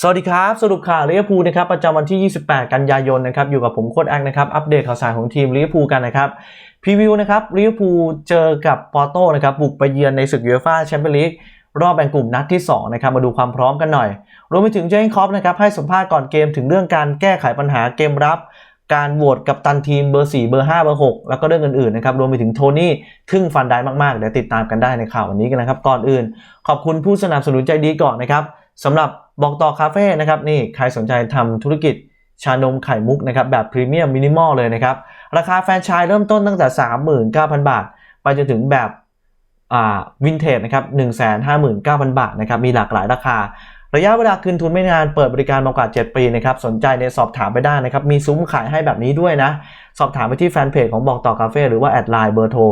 สวัสดีครับ สรุปข่าวลิเวอร์พูลนะครับประจำวันที่ 28 กันยายนนะครับอยู่กับผมโค้ดแองนะครับอัปเดตข่าวสารของทีมลิเวอร์พูลกันนะครับพรีวิวนะครับลิเวอร์พูลเจอกับปอร์โตนะครับบุกไปเยือนในศึกยูฟ่าแชมเปี้ยนลีกรอบแบ่งกลุ่มนัดที่2นะครับมาดูความพร้อมกันหน่อย รวมไปถึงเจนคอปนะครับให้สัมภาษณ์ก่อนเกมถึงเรื่องการแก้ไขปัญหาเกมรับ การโหวตกับตันทีมเบอร์ 4 เบอร์ 5 เบอร์ 6 แล้วก็เรื่องอื่นๆนะครับรวมไปถึงโทนี่ทึ่งฟันได้มากๆเดี๋ยวติดตามกันได้ในข่าววันนี้กันนะครับก่อนอื่น ขอบคุณผู้สนับสนุนใจดีก่อนนะครับ สำหรับบอกต่อคาเฟ่นะครับนี่ใครสนใจทำธุรกิจชานมไข่มุกนะครับแบบพรีเมียมมินิมอลเลยนะครับราคาแฟรนไชส์เริ่มต้นตั้งแต่ 39,000 บาท ไปจนถึงแบบวินเทจนะครับ159,000 บาทนะครับมีหลากหลายราคา ระยะเวลาคืนทุนไม่นานเปิดบริการมากกว่า 7 ปีนะครับสนใจเนี่ยสอบถามไปได้นะครับมีซุ้มขายให้แบบนี้ด้วยนะสอบถามไปที่แฟนเพจของบอกต่อคาเฟ่หรือว่าแอดไลน์เบอร์โทร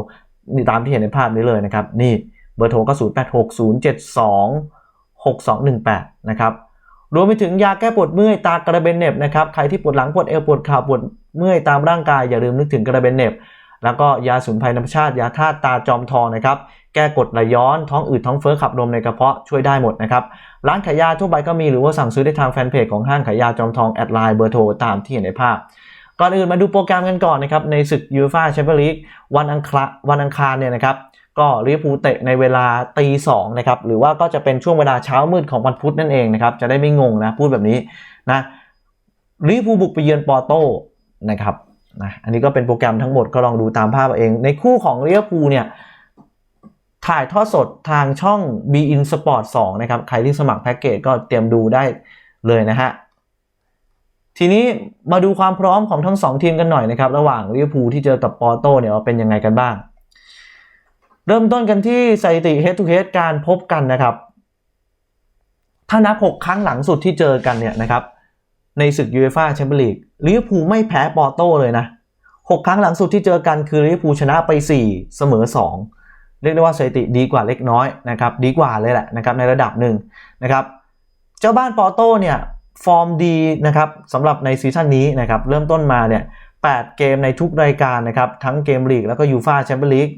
นี่ตามที่เห็นในภาพนี้เลยนะครับนี่เบอร์โทรก็ 086072 6218 นะครับ รวมไปถึงยาแก้ปวดเมื่อยตากระเบนเน็บนะครับ ใครที่ปวดหลังปวดเอวปวดข่าปวดเมื่อยตามร่างกายอย่าลืมนึกถึงกระเบนเน็บ แล้วก็ยาสมุนไพรธรรมชาติ ยาธาตุตาจอมทองนะครับ แก้กดไหลย้อน ท้องอืดท้องเฟ้อขับลมในกระเพาะช่วยได้หมดนะครับ ร้านขายยาทั่วไปก็มีหรือว่าสั่งซื้อได้ทางแฟนเพจของห้างขายยาจอมทองแอดไลน์เบอร์โทรตามที่เห็นในภาพก่อนอื่นมาดูโปรแกรมกันก่อนนะครับในศึกยูฟ่าแชมเปี้ยนลีกวันอังคารวันอังคารเนี่ยนะครับ ก็ลิเวอร์พูลเตะในเวลาตีสองนะครับหรือว่าก็จะเป็นช่วงเวลาเช้ามืดของวันพุธนั่นเองนะครับจะได้ไม่งงนะพูดแบบนี้นะลิเวอร์พูลบุกไปเยือนปอร์โตนะครับนะอันนี้ก็เป็นโปรแกรมทั้งหมดก็ลองดูตามภาพเอง ในคู่ของลิเวอร์พูลเนี่ยถ่ายทอดสดทางช่อง b in Sport 2 นะครับ ใครที่สมัครแพ็กเกจก็เตรียมดูได้เลยนะฮะ ทีนี้มาดูความพร้อมของทั้งสองทีมกันหน่อยนะครับ ระหว่างลิเวอร์พูลที่เจอกับปอร์โตเนี่ยว่าเป็นยังไงกันบ้าง เริ่มต้นกันที่สถิติ head to head การพบกันนะครับ ถ้านับ 6 ครั้งหลังสุดที่เจอกันเนี่ยนะครับ ในศึกยูเอฟ่าแชมเปี้ยนลีกลิเวอร์พูลไม่แพ้ปอร์โตเลยนะ 6 ครั้งหลังสุดที่เจอกันคือลิเวอร์พูลชนะไป 4 เสมอ 2 เรียกได้ว่าสถิติดีกว่าเล็กน้อยนะครับ ดีกว่าเลยแหละนะครับในระดับหนึ่งนะครับ เจ้าบ้านปอร์โตเนี่ยฟอร์มดีนะครับสำหรับในซีซั่นนี้นะครับเริ่มต้นมาเนี่ย8เกมในทุกรายการนะครับทั้งเกมลีกแล้วก็ยูฟ่าแชมเปี้ยนลีก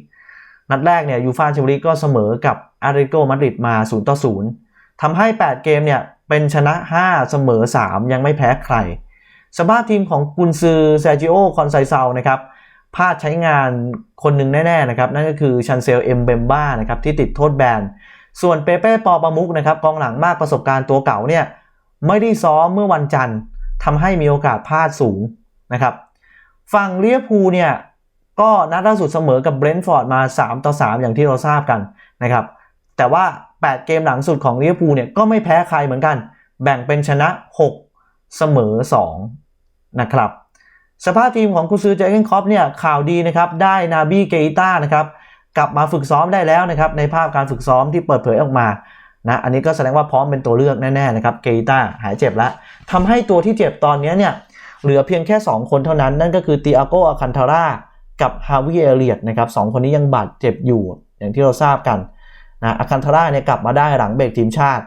นัดแรกเนี่ยยูฟาแชมเปี้ยนลีกก็เสมอกับอาริโกมาดริดมา0ต่อ0ทำให้ 8 เกมเนี่ยเป็นชนะ 5 เสมอ 3 ยังไม่แพ้ใคร สภาพทีมของกุนซือเซจิโอคอนไซเซานะครับพลาดใช้งานคนหนึ่งแน่ๆนะครับ นั่นก็คือชันเซลเอ็มเบมบ้านะครับที่ติดโทษแบน ส่วนเปเป้ปอประมุกนะครับกองหลังมากประสบการณ์ตัวเก่าเนี่ยไม่ได้ซ้อมเมื่อวันจันทร์ทำให้มีโอกาสพลาดสูงนะครับฝั่งเลียพูเนี่ย ก็นัดล่าสุดเสมอกับเบรนท์ฟอร์ดมา 3 ต่อ 3 อย่างที่เราทราบกันนะครับ แต่ว่า 8 เกมหลังสุดของลิเวอร์พูลเนี่ยก็ไม่แพ้ใครเหมือนกัน แบ่งเป็นชนะ 6 เสมอ 2 นะครับ สภาพทีมของกุซือเจเกนคอปเนี่ยข่าวดีนะครับ ได้นาบีเกอิต้านะครับกลับมาฝึกซ้อมได้แล้วนะครับในภาพการฝึกซ้อมที่เปิดเผยออกมานะอันนี้ก็แสดงว่าพร้อมเป็นตัวเลือกแน่ๆนะครับเกอิต้าหายเจ็บแล้วทำให้ตัวที่เจ็บตอนนี้เนี่ยเหลือเพียงแค่ 2 คนเท่านั้นนั่นก็คือติอาโกอาคันทาร่า กับฮาวิเอเลียตนะครับสองคนนี้ยังบาดเจ็บอยู่อย่างที่เราทราบกันนะอาคันทาร่าเนี่ยกลับมาได้หลังเบรกทีมชาติ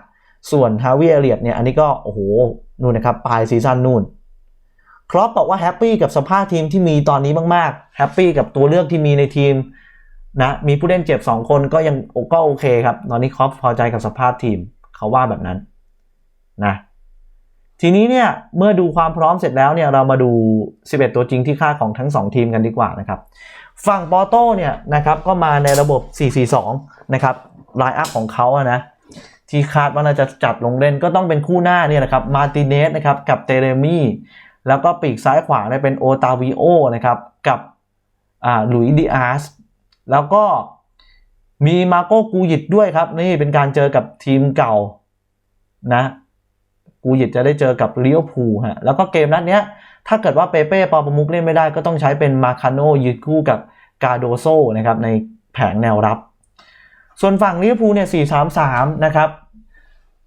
ส่วนฮาวิเอเลียตเนี่ยอันนี้ก็โอ้โหนู่นนะครับปลายซีซั่นนู่นครอปบอกว่าแฮปปี้กับสภาพทีมที่มีตอนนี้มากๆแฮปปี้กับตัวเลือกที่มีในทีมนะมีผู้เล่นเจ็บ 2 คนก็ยังก็โอเคครับ ตอนนี้ครอปพอใจกับสภาพทีมเขาว่าแบบนั้นนะ ทีนี้เนี่ยเมื่อดูความพร้อมเสร็จแล้วเนี่ยเรามาดู 11 ตัวจริงที่ค่าของทั้ง 2 ทีมกันดีกว่านะครับฝั่งปอโต้เนี่ยนะครับก็มาในระบบ 4-4-2 นะครับไลน์อัพของเขาอะนะที่คาดว่าน่าจะจัดลงเล่นก็ต้องเป็นคู่หน้าเนี่ยนะครับมาติเนสนะครับกับเตเรมี่แล้วก็ปีกซ้ายขวาเนี่ยเป็นโอตาวิโอนะครับกับอ่าลุยดิอาสแล้วก็มีมาโกกูยิดด้วยครับนี่เป็นการเจอกับทีมเก่านะ กูยิดจะได้เจอกับเลี้ยวภูฮะแล้วก็เกมนัดเนี้ย ถ้าเกิดว่าเปเป้ปอปมุกเล่นไม่ได้ก็ต้องใช้เป็นมาคาโนยืดคู่กับกาโดโซนะครับในแผงแนวรับ ส่วนฝั่งเลิเวพูเนี่ย4-3-3นะครับ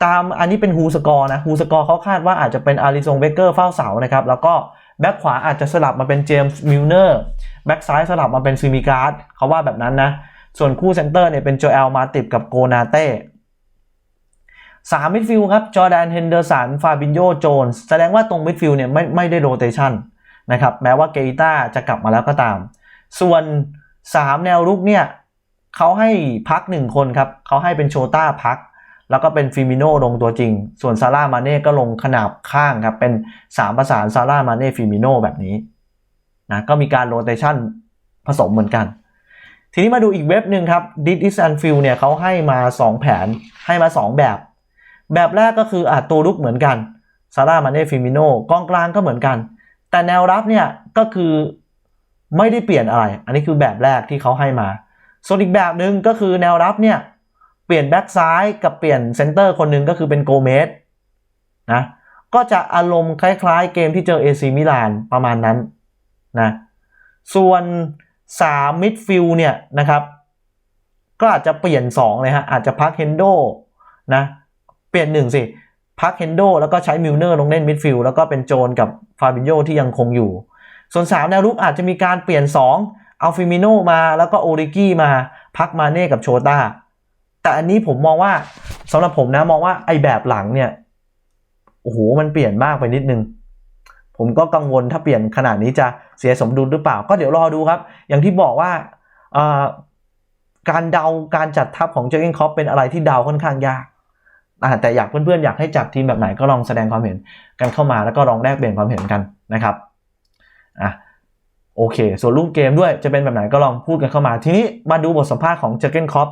ตามอันนี้เป็นฮูสกอร์นะฮูสกอร์เขาคาดว่าอาจจะเป็นอาริซงเบเกอร์เฝ้าเสานะครับแล้วก็แบ็คขวาอาจจะสลับมาเป็นเจมส์มิลเนอร์แบ็คซ้ายสลับมาเป็นซิมิการ์ดเขาว่าแบบนั้นนะส่วนคู่เซนเตอร์เนี่ยเป็นโจเอลมาติบกับโกนาเต้ สามมิดฟิลด์ครับจอแดนเฮนเดอร์สันฟาบินโยโจนส์แสดงว่าตรงมิดฟิลด์เนี่ยไม่ไม่ได้โรเตชันนะครับแม้ว่าเกอิต้าจะกลับมาแล้วก็ตาม ส่วน 3 แนวรุกเนี่ยเขาให้พัก 1 คนครับเขาให้เป็นโชต้าพัก แล้วก็เป็นฟิมิโนลงตัวจริง ส่วนซาร่ามาเน่ก็ลงขนาบข้างครับ เป็น 3 ประสานซาร่ามาเน่ฟิมิโนแบบนี้นะก็มีการโรเตชันผสมเหมือนกัน ทีนี้มาดูอีกเว็บหนึ่งครับ d i s and Feel เนี่ยเขาให้มา 2 แผนให้มา 2 แบบ แบบแรกก็คืออาตัวลุกเหมือนกันซาร่ามาเน่ฟิมิโนกองกลางก็เหมือนกัน แต่แนวรับเนี่ยก็คือไม่ได้เปลี่ยนอะไร อันนี้คือแบบแรกที่เขาให้มา ส่วนอีกแบบหนึ่งก็คือแนวรับเนี่ยเปลี่ยนแบ็กซ้ายกับเปลี่ยนเซนเตอร์คนหนึ่งก็คือเป็นโกเมสนะก็จะอารมณ์คล้ายๆ เกมที่เจอเอซีมิลานประมาณนั้นนะส่วน3มิดฟิลเนี่ยนะครับ ก็อาจจะเปลี่ยน 2 เลยฮะ อาจจะพักเฮนโดนะ เปลี่ยน1สิพักเฮนโดแล้วก็ใช้มิลเนอร์ลงเล่นมิดฟิลด์แล้วก็เป็นโจนกับฟาบิโยที่ยังคงอยู่ ส่วน 3 แนวรุกอาจจะมีการเปลี่ยน 2 เอาฟิมิโนมาแล้วก็โอริกี้มาพักมาเน่กับโชตาแต่อันนี้ผมมองว่าสำหรับผมนะมองว่าไอแบบหลังเนี่ยโอ้โหมันเปลี่ยนมากไปนิดนึง ผมก็กังวลถ้าเปลี่ยนขนาดนี้จะเสียสมดุลหรือเปล่า ก็เดี๋ยวรอดูครับ อย่างที่บอกว่าการเดาการจัดทัพของเจอร์เกนคอปเป็นอะไรที่เดาค่อนข้างยาก แต่อยากเพื่อนๆอยากให้จัดทีมแบบไหนก็ลองแสดงความเห็นกันเข้ามาแล้วก็ลองแลกเปลี่ยนความเห็นกันนะครับอะโอเค ส่วนรูปเกมด้วยจะเป็นแบบไหนก็ลองพูดกันเข้ามา ทีนี้มาดูบทสัมภาษณ์ของเจอร์เกนครอป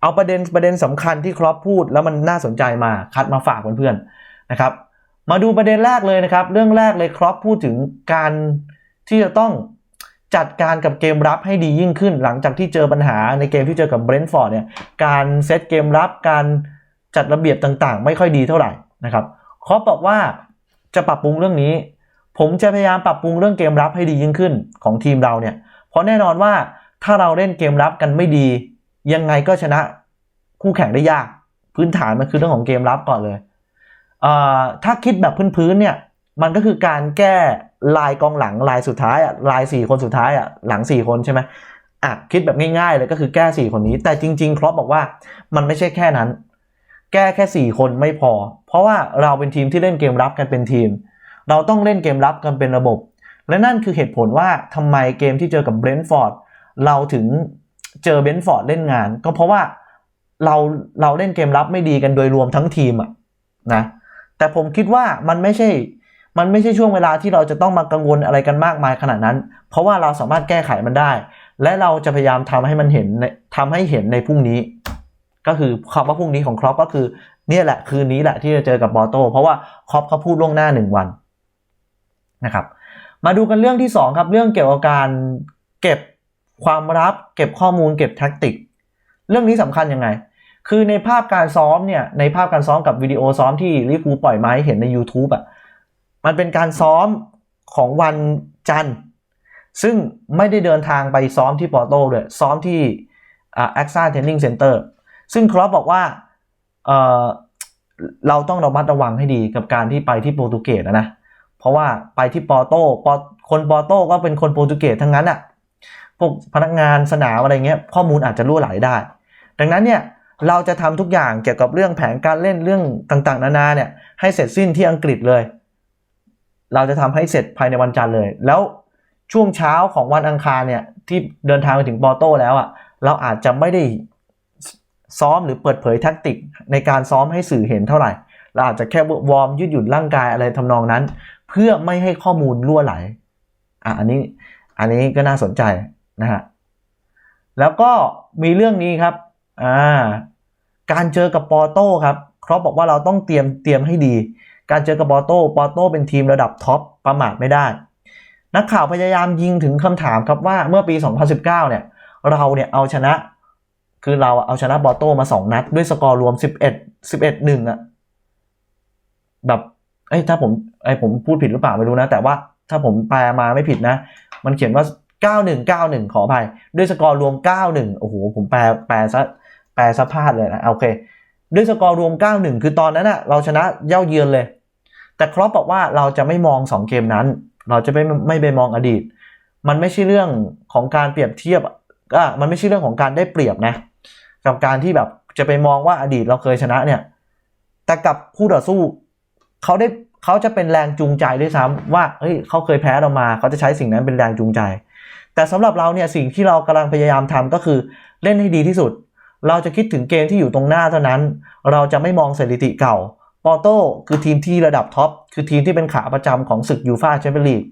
เอาประเด็นประเด็นสำคัญที่ครอปพูดแล้วมันน่าสนใจมาคัดมาฝากเพื่อนๆนะครับมาดูประเด็นแรกเลยนะครับ เรื่องแรกเลยครอปพูดถึงการที่จะต้องจัดการกับเกมรับให้ดียิ่งขึ้น หลังจากที่เจอปัญหาในเกมที่เจอกับเบรนท์ฟอร์ดเนี่ยการเซตเกมรับการ จัดระเบียบต่างๆ ไม่ค่อยดีเท่าไหร่นะครับครอปบอกว่าจะปรับปรุงเรื่องนี้ ผมจะพยายามปรับปรุงเรื่องเกมรับให้ดียิ่งขึ้นของทีมเราเนี่ย เพราะแน่นอนว่าถ้าเราเล่นเกมรับกันไม่ดี ยังไงก็ชนะคู่แข่งได้ยาก พื้นฐานมันคือเรื่องของเกมรับก่อนเลยถ้าคิดแบบพื้นๆเนี่ยมันก็คือการแก้ลายกองหลังลายสุดท้ายอะลาย4คนสุดท้ายอะหลัง 4 คนใช่ไหมอะคิดแบบง่ายๆเลยก็คือแก้ 4 คนนี้ แต่จริง ๆ ครอปบอกว่ามันไม่ใช่แค่นั้น แก้แค่ 4 คนไม่พอ เพราะว่าเราเป็นทีมที่เล่นเกมรับกันเป็นทีม เราต้องเล่นเกมรับกันเป็นระบบ และนั่นคือเหตุผลว่าทำไมเกมที่เจอกับเบรนท์ฟอร์ดเราถึงเจอเบรนท์ฟอร์ดเล่นงาน ก็เพราะว่าเราเราเล่นเกมรับไม่ดีกันโดยรวมทั้งทีมอะนะแต่ผมคิดว่ามันไม่ใช่มันไม่ใช่ช่วงเวลาที่เราจะต้องมากังวลอะไรกันมากมายขนาดนั้น เพราะว่าเราสามารถแก้ไขมันได้ และเราจะพยายามทำให้มันเห็นทำให้เห็นในพรุ่งนี้ ก็คือคำว่าพรุ่งนี้ของครอปก็คือเนี่ยแหละคืนนี้แหละที่จะเจอกับบอโต้เพราะว่าครอปเขาพูดล่วงหน้าหนึ่งวันนะครับ มาดูกันเรื่องที่ 2 ครับ เรื่องเกี่ยวกับการเก็บความลับ เก็บข้อมูลเก็บแท็กติก เรื่องนี้สำคัญยังไง คือในภาพการซ้อมเนี่ยในภาพการซ้อมกับวิดีโอซ้อมที่ลิฟูปล่อยมาให้เห็นใน YouTube อะ่ะมันเป็นการซ้อมของวันจันทร์ ซึ่งไม่ได้เดินทางไปซ้อมที่ปอโต้เลยซ้อมที่อ่าแอคซ่าเทนนิงเซ็นเตอร์ ซึ่งครอปบอกว่าเเราต้องระมัดระวังให้ดีกับการที่ไปที่โปรตุเกสนะเพราะว่าไปที่ปอโต้ปอคนปอโต้ก็เป็นคนโปรตุเกสทั้งนั้นอะ่ะพวกพนักงานสนามอะไรเงี้ยข้อมูลอาจจะรั่วไหลได้ ดังนั้นเนี่ยเราจะทำทุกอย่างเกี่ยวกับเรื่องแผนการเล่นเรื่องต่างๆ นานาเนี่ยให้เสร็จสิ้นที่อังกฤษเลย เราจะทำให้เสร็จภายในวันจันทร์เลย แล้วช่วงเช้าของวันอังคารเนี่ยที่เดินทางไปถึงปอโต้แล้วอะ่ะเราอาจจะไม่ได้ ซ้อมหรือเปิดเผยแท็กติกในการซ้อมให้สื่อเห็นเท่าไหร่เราอาจจะแค่วอร์มยืดหยุ่นร่างกายอะไรทำนองนั้น เพื่อไม่ให้ข้อมูลล่วไหลอะอันนี้อันนี้ก็น่าสนใจนะฮะแล้วก็มีเรื่องนี้ครับอ่าการเจอกับปอโต้ครับครอปบอกว่าเราต้องเตรียมเตรียมให้ดี การเจอกับปอโต้ปอโต้เป็นทีมระดับท็อปประมาทไม่ได้ นักข่าวพยายามยิงถึงคำถามครับว่าเมื่อปี 2019 เนี่ยเราเนี่ยเอาชนะ คือเราเอาชนะบอโต้มา 2 นัด ด้วยสกอร์รวม 11 11 1อะแบบเอ้ยถ้าผมไอ้ผมพูดผิดหรือเปล่าไม่รู้นะ แต่ว่าถ้าผมแปลมาไม่ผิดนะ มันเขียนว่า 9191 ขออภัย ด้วยสกอร์รวม 91 โอ้โห ผมแปลแปลซะแปลสภาพเลยนะโอเค ด้วยสกอร์รวม 9-1 คือตอนนั้นอะเราชนะเย่าเยือนเลย แต่ครอปบอกว่าเราจะไม่มอง 2 เกมนั้น เราจะไม่ไม่ไปมองอดีต มันไม่ใช่เรื่องของการเปรียบเทียบก็มันไม่ใช่เรื่องของการได้เปรียบนะ กับการที่แบบจะไปมองว่าอดีตเราเคยชนะเนี่ย แต่กับคู่ต่อสู้เขาได้เขาจะเป็นแรงจูงใจด้วยซ้ำว่าเฮ้ยเขาเคยแพ้เรามาเขาจะใช้สิ่งนั้นเป็นแรงจูงใจ แต่สำหรับเราเนี่ยสิ่งที่เรากำลังพยายามทำก็คือเล่นให้ดีที่สุด เราจะคิดถึงเกมที่อยู่ตรงหน้าเท่านั้น เราจะไม่มองสถิติเก่าปอร์โตคือทีมที่ระดับท็อปคือทีมที่เป็นขาประจำของศึกยูฟาแชมเปี้ยนลีก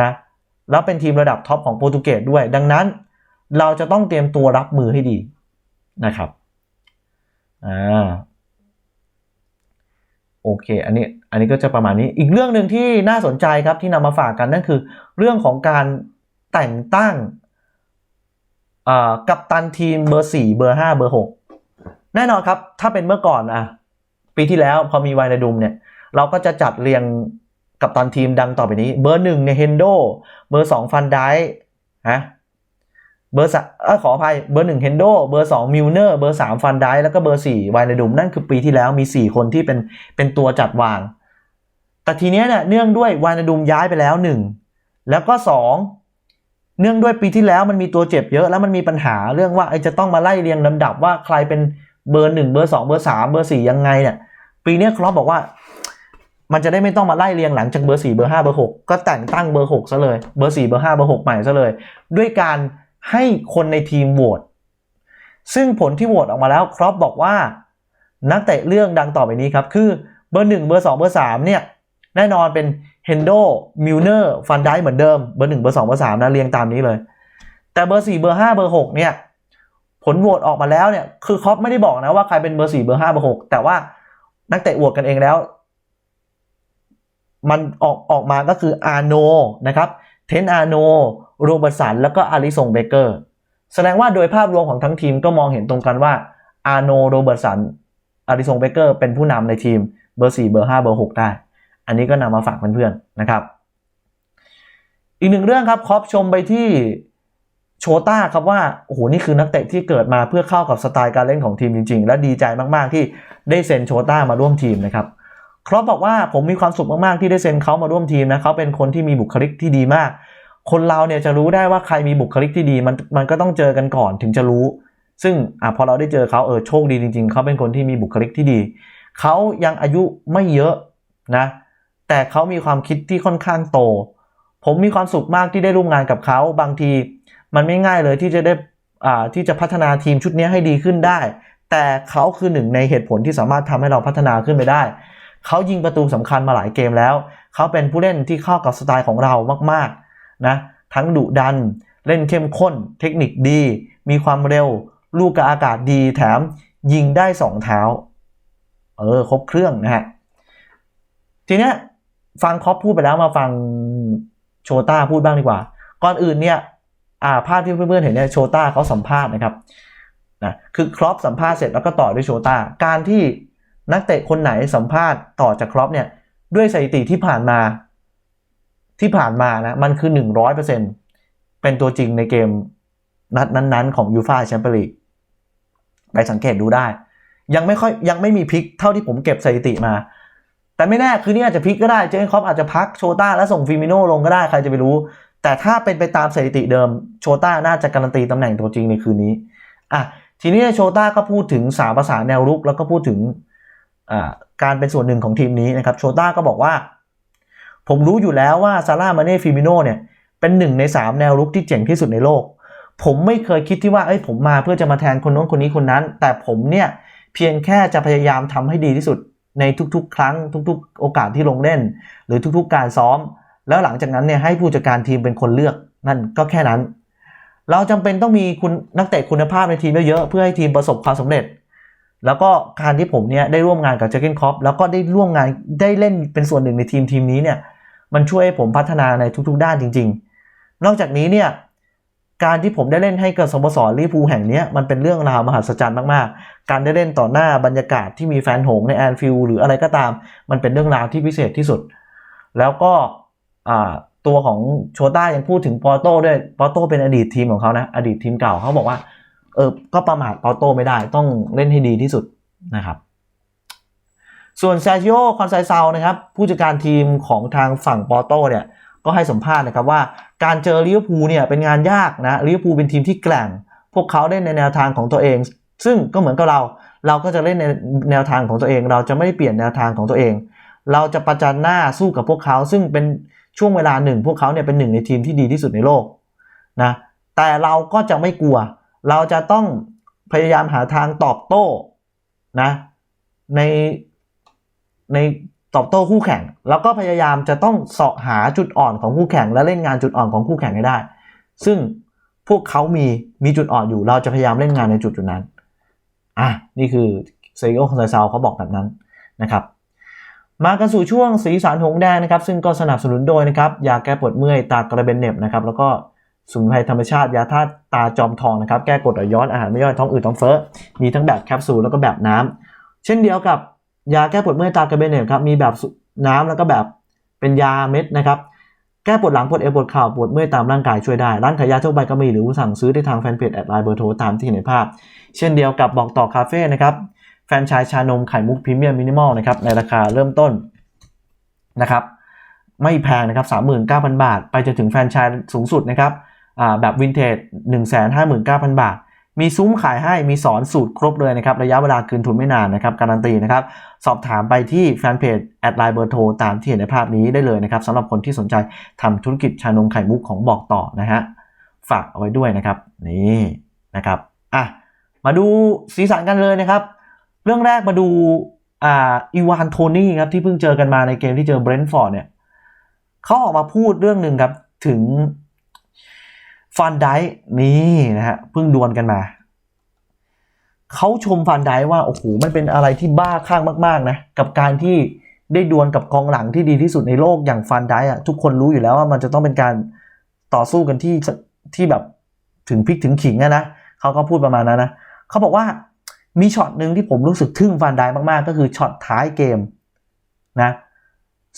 นะแล้วเป็นทีมระดับท็อปของโปรตุเกสด้วย ดังนั้น เราจะต้องเตรียมตัวรับมือให้ดี นะครับอ่าโอเค อันนี้ อันนี้ก็จะประมาณนี้ อีกเรื่องหนึ่งที่น่าสนใจครับที่นำมาฝากกันนั่นคือ เรื่องของการแต่งตั้งกัปตันทีมเบอร์ 4 เบอร์ 5 เบอร์ 6 แน่นอนครับ ถ้าเป็นเมื่อก่อนอะปีที่แล้วพอมีไวนาดุมเนี่ย เราก็จะจัดเรียงกัปตันทีมดังต่อไปนี้ เบอร์1เนี่ยเฮนโด เบอร์2ฟันไดฮะ เบอร์สอขออภัยเบอร์หนึ่งเฮนโดเบอร์สองมิลเนอร์เบอร์สามฟันไดแล้วก็เบอร์สี่ไวนาดุมนั่นคือปีที่แล้วมีสี่คนที่เป็นเป็นตัวจัดวาง แต่ทีเนี้ยเนี่ยเนื่องด้วยไวนาดุมย้ายไปแล้วหนึ่งแล้วก็สองเนื่องด้วยปีที่แล้วมันมีตัวเจ็บเยอะแล้วมันมีปัญหาเรื่องว่าไอจะต้องมาไล่เรียงลำดับว่าใครเป็นเบอร์หนึ่งเบอร์สองเบอร์สามเบอร์สี่ยังไงเนี่ยปีนี้ครอปบอกว่า มันจะได้ไม่ต้องมาไล่เรียงหลังจากเบอร์สี่เบอร์ห้าเบอร์หกก็แต่งตั้งเบอร์หกซะเลยเบอร์สี่เบอร์ห้าเบอร์หกใหม่ซะเลย ด้วยการ ให้คนในทีมโหวตซึ่งผลที่โหวตออกมาแล้วครอปบอกว่า นักเตะเรื่องดังต่อไปนี้ครับ คือเบอร์หนึ่งเบอร์สองเบอร์สามเนี่ย แน่นอนเป็นเฮนโดมิลเนอร์ฟันไดเหมือนเดิม เบอร์หนึ่งเบอร์สองเบอร์สามนะ เรียงตามนี้เลย แต่เบอร์สี่เบอร์ห้าเบอร์หกเนี่ย ผลโหวตออกมาแล้วเนี่ย คือครอปไม่ได้บอกนะว่าใครเป็นเบอร์สี่เบอร์ห้าเบอร์หกแต่ว่านักเตะโหวตกันเองแล้ว มันออกออกมาก็คืออาโนนะครับ เทนอาโน โรเบิร์ตสันแล้วก็อาริสงเบเกอร์แสดงว่าโดยภาพรวมของทั้งทีมก็มองเห็นตรงกันว่าอาโนโรเบิร์ตสันอาริสงเบเกอร์เป็นผู้นำในทีมเบอร์4เบอร์5เบอร์6ได้ อันนี้ก็นำมาฝากเพื่อนๆนะครับ อีกหนึ่งเรื่องครับคอปชมไปที่โชต้าครับว่าโอ้โหนี่คือนักเตะที่เกิดมาเพื่อเข้ากับสไตล์การเล่นของทีมจริง ๆ และดีใจมากๆที่ได้เซ็นโชต้ามาร่วมทีมนะครับครอปบอกว่าผมมีความสุขมากๆที่ได้เซ็นเขามาร่วมทีมนะเขาเป็นคนที่มีบุคลิกที่ดีมาก คนเราเนี่ยจะรู้ได้ว่าใครมีบุคลิกที่ดีมันมันก็ต้องเจอกันก่อนถึงจะรู้ ซึ่งอะพอเราได้เจอเขาเออโชคดีจริง ๆเขาเป็นคนที่มีบุคลิกที่ดีเขายังอายุไม่เยอะนะแต่เขามีความคิดที่ค่อนข้างโต ผมมีความสุขมากที่ได้ร่วมงานกับเขาบางทีมันไม่ง่ายเลยที่จะได้อ่าที่จะพัฒนาทีมชุดนี้ให้ดีขึ้นได้ แต่เขาคือหนึ่งในเหตุผลที่สามารถทำให้เราพัฒนาขึ้นไปได้เขายิงประตูสำคัญมาหลายเกมแล้ว เขาเป็นผู้เล่นที่เข้ากับสไตล์ของเรามากๆ นะทั้งดุดัน เล่นเข้มข้น เทคนิคดี มีความเร็ว ลูกกับอากาศดีแถมยิงได้สองเท้า เออ ครบเครื่องนะฮะ ทีเนี้ยฟังคอปพูดไปแล้วมาฟังโชต้าพูดบ้างดีกว่า ก่อนอื่นเนี่ยอ่าภาพที่เพื่อนๆเห็นเนี่ยโชต้าเขาสัมภาษณ์นะครับนะคือครอปสัมภาษณ์เสร็จแล้วก็ต่อด้วยโชต้าการที่นักเตะคนไหนสัมภาษณ์ต่อจากครอปเนี่ยด้วยสถิติที่ผ่านมา ที่ผ่านมานะมันคือ 100%เป็นตัวจริงในเกมนัดนั้นๆ ของยูฟาแชมเปี้ยนลีกไปสังเกตดูได้ ยังไม่ค่อยยังไม่มีพลิกเท่าที่ผมเก็บสถิติมา แต่ไม่แน่คือนี่อาจจะพลิกก็ได้เจนคอปอาจจะพักโชต้าแล้วส่งฟิมิโนลงก็ได้ใครจะไปรู้ แต่ถ้าเป็นไปตามสถิติเดิมโชต้าน่าจะการันตีตำแหน่งตัวจริงในคืนนี้อะทีนี้โชต้าก็พูดถึงสามภาษาแนวรุกแล้วก็พูดถึงการเป็นส่วนหนึ่งของทีมนี้นะครับโชต้าก็บอกว่า ผมรู้อยู่แล้วว่าซาร่ามาเน่ฟิมิโนเนี่ยเป็นหนึ่งใน 3 แนวรุกที่เจ๋งที่สุดในโลก ผมไม่เคยคิดที่ว่าเอ้ยผมมาเพื่อจะมาแทนคนน้นคนนี้คนนั้น แต่ผมเนี่ยเพียงแค่จะพยายามทำให้ดีที่สุดในทุกๆ ครั้งทุก ๆ โอกาสที่ลงเล่น หรือทุกๆ การซ้อม แล้วหลังจากนั้นเนี่ยให้ผู้จัดการทีมเป็นคนเลือกนั่นก็แค่นั้น เราจำเป็นต้องมีคุณนักเตะคุณภาพในทีมเยอะๆเพื่อให้ทีมประสบความสำเร็จ แล้วก็การที่ผมเนี่ยได้ร่วมงานกับเจคเกนคอปแล้วก็ได้ร่วมงานได้เล่นเป็นส่วนหนึ่งในทีมทีมนี้เนี่ย มันช่วยให้ผมพัฒนาในทุกๆ ด้านจริง ๆ นอกจากนี้เนี่ยการที่ผมได้เล่นให้กับสโมสรลิปูแห่งนี้มันเป็นเรื่องราวมหัศจรรย์มากๆ การได้เล่นต่อหน้าบรรยากาศที่มีแฟนหงในแอนฟิลหรืออะไรก็ตาม มันเป็นเรื่องราวที่พิเศษที่สุด แล้วก็ตัวของโชต้ายังพูดถึงปอโต้ด้วยปอโต้เป็นอดีตทีมของเขานะ อดีตทีมเก่าเขาบอกว่าเออก็ประมาทปอโต้ไม่ได้ต้องเล่นให้ดีที่สุดนะครับ ส่วนซาชิโอคอนไซเซานะครับผู้จัดการทีมของทางฝั่งปอโตเนี่ยก็ให้สัมภาษณ์นะครับว่าการเจอลิเวอร์พูลเนี่ยเป็นงานยากนะลิเวอร์พูลเป็นทีมที่แกร่ง พวกเขาเล่นในแนวทางของตัวเอง ซึ่งก็เหมือนกับเรา เราก็จะเล่นในแนวทางของตัวเอง เราจะไม่ได้เปลี่ยนแนวทางของตัวเอง เราจะประจันหน้าสู้กับพวกเขา ซึ่งเป็นช่วงเวลาหนึ่ง พวกเขาเนี่ยเป็นหนึ่งในทีมที่ดีที่สุดในโลกนะแต่เราก็จะไม่กลัว เราจะต้องพยายามหาทางตอบโต้นะใน ในตอบโต้คู่แข่ง แล้วก็พยายามจะต้องเสาะหาจุดอ่อนของคู่แข่ง และเล่นงานจุดอ่อนของคู่แข่งให้ได้ ซึ่งพวกเขามีมีจุดอ่อนอยู่ เราจะพยายามเล่นงานในจุดจุดนั้นอะนี่คือเซีโอของไซซาวเขาบอกแบบนั้นนะครับ มากันสู่ช่วงสีสันหงแดงนะครับ ซึ่งก็สนับสนุนโดยนะครับยาแก้ปวดเมื่อยตากระเบนเน็บนะครับแล้วก็สมุนไพรธรรมชาติยาธาตุตาจอมทองนะครับ แก้กรดไหลย้อนอาหารไม่ย่อยท้องอืดท้องเฟ้อมีทั้งแบบแคปซูลแล้วก็แบบน้ำเช่นเดียวกับ ยาแก้ปวดเมื่อยตากระเบนเน็บครับมีแบบน้ำแล้วก็แบบเป็นยาเม็ดนะครับแก้ปวดหลังปวดเอวปวดเข่าปวดเมื่อยตามร่างกายช่วยได้ร้านขายยาทั่วไปก็มีหรือสั่งซื้อได้ทางแฟนเพจแอดไลน์เบอร์โทรตามที่เห็นในภาพ เช่นเดียวกับบอกต่อคาเฟ่นะครับแฟนชส์ชานมไข่มุกพรีเมียมมินิมอลนะครับในราคาเริ่มต้นนะครับไม่แพงนะครับ 39,000 บาท ไปจนถึงแฟนชส์สูงสุดนะครับแบบวินเทจ 159,000 บาท มีซุ้มขายให้มีสอนสูตรครบเลยนะครับ ระยะเวลาคืนทุนไม่นานนะครับ การันตีนะครับ สอบถามไปที่แฟนเพจแอดไลน์เบอร์โทรตามที่เห็นในภาพนี้ได้เลยนะครับสำหรับคนที่สนใจทำธุรกิจชานมไข่มุกของบอกต่อนะฮะฝากเอาไว้ด้วยนะครับ นี่นะครับอะมาดูสีสันกันเลยนะครับ เรื่องแรกมาดูอ่าอีวานโทนี่ครับที่เพิ่งเจอกันมาในเกมที่เจอเบรนท์ฟอร์ดเนี่ยเขาออกมาพูดเรื่องหนึ่งครับถึง ฟันไดนี่นะฮะเพิ่งดวลกันมา เขาชมฟันไดว่า โอ้โห มันเป็นอะไรที่บ้าข้างมาก ๆ นะ กับการที่ได้ดวลกับกองหลังที่ดีที่สุดในโลกอย่างฟันไดอะทุกคนรู้อยู่แล้วว่ามันจะต้องเป็นการต่อสู้กันที่ที่แบบถึงพลิกถึงขิงอะนะเขาก็พูดประมาณนั้นนะเขาบอกว่ามีช็อตหนึ่งที่ผมรู้สึกทึ่งฟันไดมากๆ ก็คือช็อตท้ายเกมนะ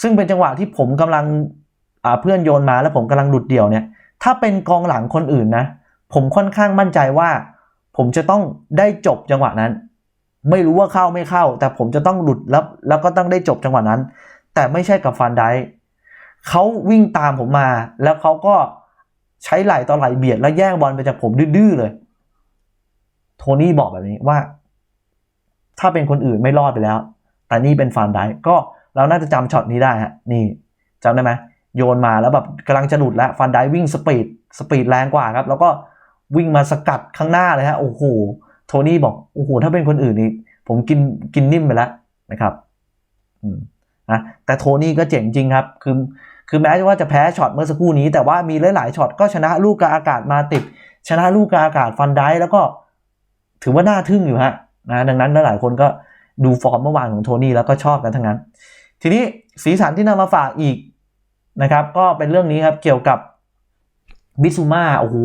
ซึ่งเป็นจังหวะที่ผมกำลังเพื่อนโยนมาแล้วผมกำลังหลุดเดี่ยวเนี่ย ถ้าเป็นกองหลังคนอื่นนะ ผมค่อนข้างมั่นใจว่า ผมจะต้องได้จบจังหวะนั้น ไม่รู้ว่าเข้าไม่เข้า แต่ผมจะต้องหลุดแล้วแล้วก็ต้องได้จบจังหวะนั้น แต่ไม่ใช่กับฟันไดเขาวิ่งตามผมมา แล้วเขาก็ใช้ไหล่ต่อไหล่เบียดแล้วแย่งบอลไปจากผมดื้อเลย โทนี่บอกแบบนี้ว่า ถ้าเป็นคนอื่นไม่รอดไปแล้ว แต่นี่เป็นฟันได้ก็เราน่าจะจำช็อตนี้ได้ฮะนี่จำได้ไหม โยนมาแล้วแบบกำลังจะหลุดแล้วฟันไดวิ่งสปีดสปีดแรงกว่าครับ แล้วก็วิ่งมาสกัดข้างหน้าเลยฮะโอ้โหโทนี่บอกโอ้โหถ้าเป็นคนอื่นนี่ผมกินกินนิ่มไปแล้วนะครับอืมนะแต่โทนี่ก็เจ๋งจริงครับ คือคือแม้ว่าจะแพ้ช็อตเมื่อสักครู่นี้ แต่ว่ามีหลายๆช็อตก็ชนะลูกกาอากาศมาติด ชนะลูกกาอากาศฟันได้แล้วก็ถือว่าน่าทึ่งอยู่ฮะนะดังนั้นหลายๆคนก็ดูฟอร์มเมื่อวานของโทนี่แล้วก็ชอบกันทั้งนั้น ทีนี้สีสันที่นำมาฝากอีก นะครับ ก็เป็นเรื่องนี้ครับเกี่ยวกับบิซูมาโอ้โห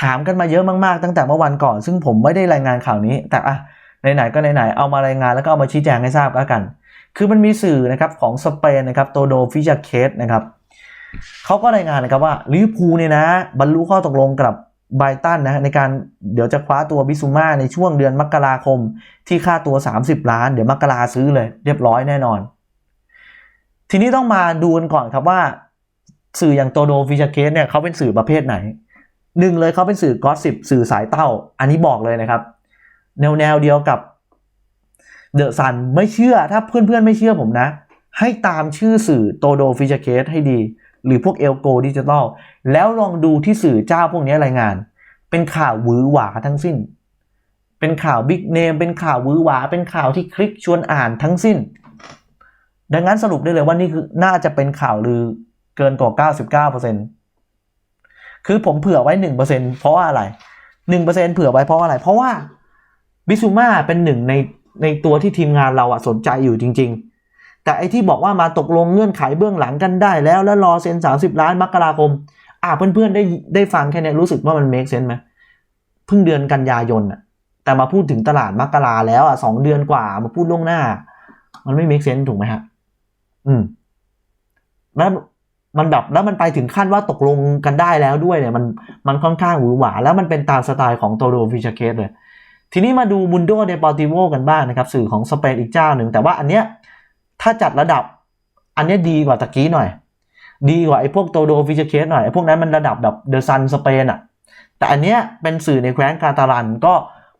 ถามกันมาเยอะมากๆ ตั้งแต่เมื่อวันก่อน ซึ่งผมไม่ได้รายงานข่าวนี้ แต่อะไหนๆก็ไหนๆเอามารายงานแล้วก็เอามาชี้แจงให้ทราบแล้วกัน คือมันมีสื่อนะครับของสเปนนะครับโตโดฟิชเคสนะครับเขาก็รายงานนะครับว่าลิเวอร์พูลเนี่ยนะ บรรลุข้อตกลงกับไบตันนะในการเดี๋ยวจะคว้าตัวบิซูมาในช่วงเดือนมกราคมที่ค่าตัว 30 ล้าน เดี๋ยวมกราซื้อเลย เรียบร้อยแน่นอน ทีนี้ต้องมาดูกันก่อนครับว่า สื่ออย่างโตโดฟิชเคสเนี่ยเขาเป็นสื่อประเภทไหนหนึ่งเลยเขาเป็นสื่อกอสซิบสื่อสายเต้า อันนี้บอกเลยนะครับ แนวแนวเดียวกับเดอะซันไม่เชื่อถ้าเพื่อนๆไม่เชื่อผมนะ ให้ตามชื่อสื่อโตโดฟิชเคสให้ดี หรือพวกเอลโกดิจิตอลแล้วลองดูที่สื่อเจ้าพวกนี้รายงาน เป็นข่าววือหวาทั้งสิ้น เป็นข่าวบิ๊กเนมเป็นข่าววือหวา เป็นข่าวที่คลิกชวนอ่านทั้งสิ้น ดังนั้นสรุปได้เลยว่านี่คือน่าจะเป็นข่าวลือเกินกว่า 99%คือผมเผื่อไว้ 1%เพราะว่าอะไร 1%เผื่อไว้เพราะอะไร เพราะว่าบิซูมาเป็นหนึ่งในในตัวที่ทีมงานเราอะสนใจอยู่จริง ๆ แต่ไอที่บอกว่ามาตกลงเงื่อนไขเบื้องหลังกันได้แล้วแล้วรอเซ็น 30 ล้านมกราคม อ่าเพื่อนๆได้ได้ฟังแค่นี้รู้สึกว่ามันเมคเซนไหมเพิ่งเดือนกันยายนอะแต่มาพูดถึงตลาดมกราแล้วอะสองเดือนกว่ามาพูดล่วงหน้า มันไม่เมคเซนถูกไหมฮะ อืมแล้วมันแบบแล้วมันไปถึงขั้นว่าตกลงกันได้แล้วด้วยเนี่ย มันมันค่อนข้างหวือหวา แล้วมันเป็นตามสไตล์ของโตโดฟิชเคสเลย ทีนี้มาดูมุนโดเดปอติโวกันบ้างนะครับ สื่อของสเปนอีกเจ้าหนึ่ง แต่ว่าอันเนี้ยถ้าจัดระดับ อันเนี้ยดีกว่าตะกี้หน่อย ดีกว่าไอ้พวกโตโดฟิชเคสหน่อยไอ้พวกนั้นมันระดับแบบเดอะซันสเปนอะแต่อันเนี้ยเป็นสื่อในแคว้นกาตาลันก็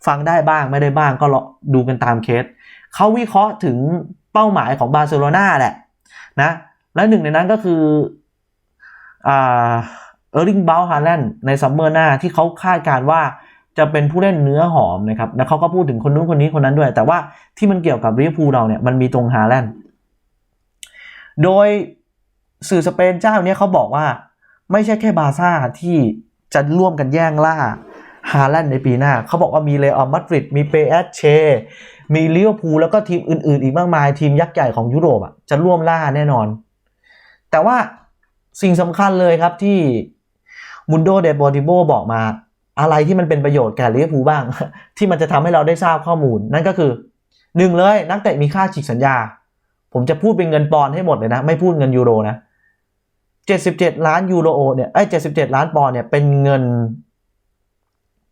ฟังได้บ้างไม่ได้บ้างก็ดูกันตามเคสเขาวิเคราะห์ถึงเป้าหมายของบาร์เซโลนาแหละ นะ และหนึ่งในนั้นก็คืออ่าเออร์ลิงเบลฮาแลนด์ในซัมเมอร์หน้าที่เขาคาดการว่าจะเป็นผู้เล่นเนื้อหอมนะครับ แล้วเขาก็พูดถึงคนนู้นคนนี้คนนั้นด้วย แต่ว่าที่มันเกี่ยวกับลิเวอร์พูลเราเนี่ยมันมีตรงฮาแลนด์โดยสื่อสเปนเจ้าเนี้ยเขาบอกว่าไม่ใช่แค่บาซ่าที่จะร่วมกันแย่งล่าฮาแลนด์ในปีหน้า เขาบอกว่ามีเลออมาดริดมีเปเอสเช มีลิเวอร์พูลแล้วก็ทีมอื่นๆ อีกมากมาย ทีมยักษ์ใหญ่ของยุโรปอะจะร่วมล่าแน่นอน แต่ว่าสิ่งสำคัญเลยครับที่มุนโดเดบอติโบบอกมา อะไรที่มันเป็นประโยชน์แก่ลิเวอร์พูลบ้าง ที่มันจะทำให้เราได้ทราบข้อมูล นั่นก็คือหนึ่งเลยนักเตะมีค่าฉีกสัญญา ผมจะพูดเป็นเงินปอนด์ให้หมดเลยนะ ไม่พูดเงินยูโรนะ77 ล้านยูโรเนี่ยไอ้77 ล้านปอนด์เนี่ยเป็นเงิน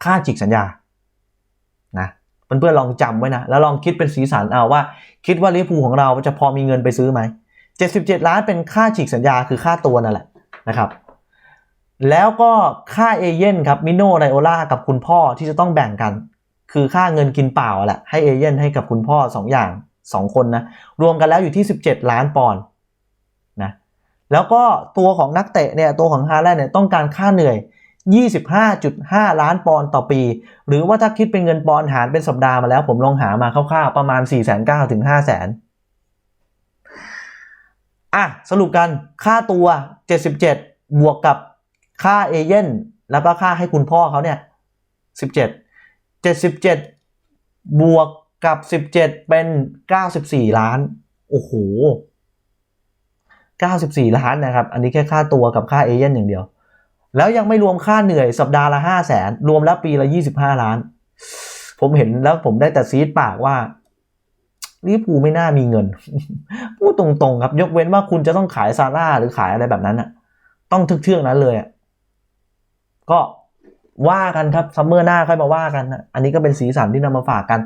ค่าฉีกสัญญา เพื่อนๆลองจำไว้นะ แล้วลองคิดเป็นสีสันเอาว่า คิดว่าลิเวอร์พูลของเราจะพอมีเงินไปซื้อไหม 77 ล้านเป็นค่าฉีกสัญญาคือค่าตัวนั่นแหละนะครับ แล้วก็ค่าเอเย่นครับมิโนไรโอล่ากับคุณพ่อที่จะต้องแบ่งกัน คือค่าเงินกินเปล่าแหละให้เอเย่นให้กับคุณพ่อ 2 อย่าง 2 คนนะรวมกันแล้วอยู่ที่ 17 ล้านปอนด์นะแล้วก็ตัวของนักเตะเนี่ยตัวของฮาแลนด์เนี่ยต้องการค่าเหนื่อย 25.5 ล้านปอนด์ต่อปี หรือว่าถ้าคิดเป็นเงินปอนด์หารเป็นสัปดาห์มาแล้วผมลองหามาคร่าวๆประมาณ 4 9 0 0 0ถึง5 0 0 0 0อะสรุปกันค่าตัว 77 บวกกับค่าเอเย่นแล้วก็ค่าให้คุณพ่อเขาเนี่ย 17 77 บวกกับ 17 เป็น 94 ล้าน โอ้โห 94 ล้านนะครับ อันนี้แค่ค่าตัวกับค่าเอเย่นอย่างเดียว แล้วยังไม่รวมค่าเหนื่อยสัปดาห์ละ5 0 0แสนรวมแล้วปีละ25ล้าน ผมเห็นแล้วผมได้แต่ซีดปากว่าลิเวอร์พูไม่น่ามีเงิน พูดตรงๆ ครับ ยกเว้นว่าคุณจะต้องขายซาร่าหรือขายอะไรแบบนั้นอะต้องทึกเทือกนั้นเลยอะก็ว่ากันครับซัมเมอร์หน้าค่อยมาว่ากันนะอันนี้ก็เป็นสีสันที่นำมาฝากกัน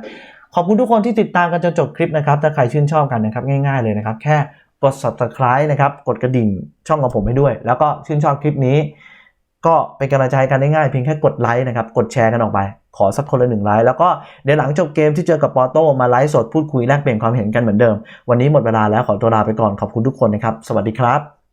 ขอบคุณทุกคนที่ติดตามกันจนจบคลิปนะครับ ถ้าใครชื่นชอบกันนะครับ ง่ายๆเลยนะครับ แค่กด subscribe นะครับ กดกระดิ่งช่องของผมให้ด้วย แล้วก็ชื่นชอบคลิปนี้ ก็เป็นกำลังใจกันได้ง่ายเพียงแค่กดไลค์นะครับ กดแชร์กันออกไป ขอสักคนละหนึ่งไลค์แล้วก็เดี๋ยวหลังจบเกมที่เจอกับปอโต้มาไลฟ์สดพูดคุยแลกเปลี่ยนความเห็นกันเหมือนเดิม วันนี้หมดเวลาแล้วขอตัวลาไปก่อนขอบคุณทุกคนนะครับ สวัสดีครับ